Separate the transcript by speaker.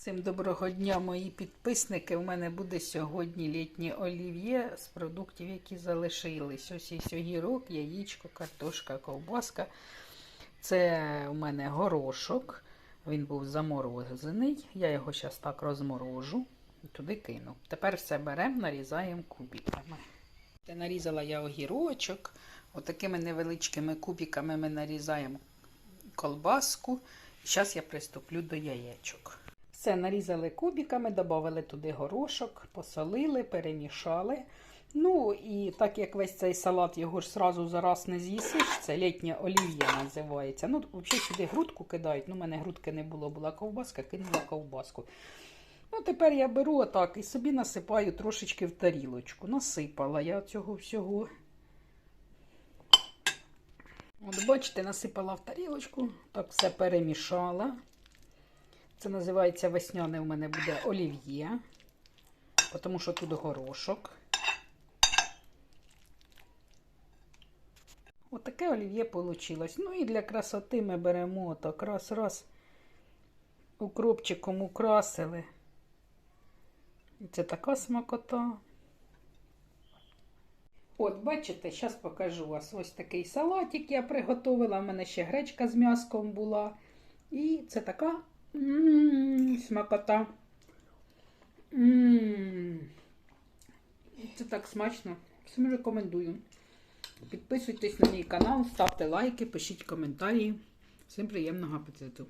Speaker 1: Всім доброго дня, мої підписники. У мене буде сьогодні літнє олів'є з продуктів, які залишились. Ось ось огірок, яєчко, картошка, ковбаска. Це у мене горошок. Він був заморозений. Я його зараз так розморожу і туди кину. Тепер все беремо, нарізаємо кубиками. Нарізала я огірочок. Отакими невеличкими кубиками ми нарізаємо колбаску. Зараз я приступлю до яєчок. Все нарізали кубиками, додали туди горошок, посолили, перемішали. Ну і так як весь цей салат його ж сразу зараз не з'їсиш, це літнє олів'є називається. Ну, взагалі сюди грудку кидають. Ну, у мене грудки не було, була ковбаска, кинула ковбаску. Ну, тепер я беру отак і собі насипаю трошечки в тарілочку. Насипала я цього всього. От бачите, насипала в тарілочку, так все перемішала. Це називається весняне у мене буде олів'є, тому що тут горошок. Отаке олів'є вийшло. Ну і для красоти ми беремо так раз-раз укропчиком украсили. І це така смакота. От, бачите, зараз покажу вас ось такий салатик я приготувала. У мене ще гречка з м'яском була. І це така м смакота. Ммм. Це так смачно. Всім рекомендую. Підписуйтесь на мій канал, ставте лайки, пишіть коментарі. Всім приємного апетиту!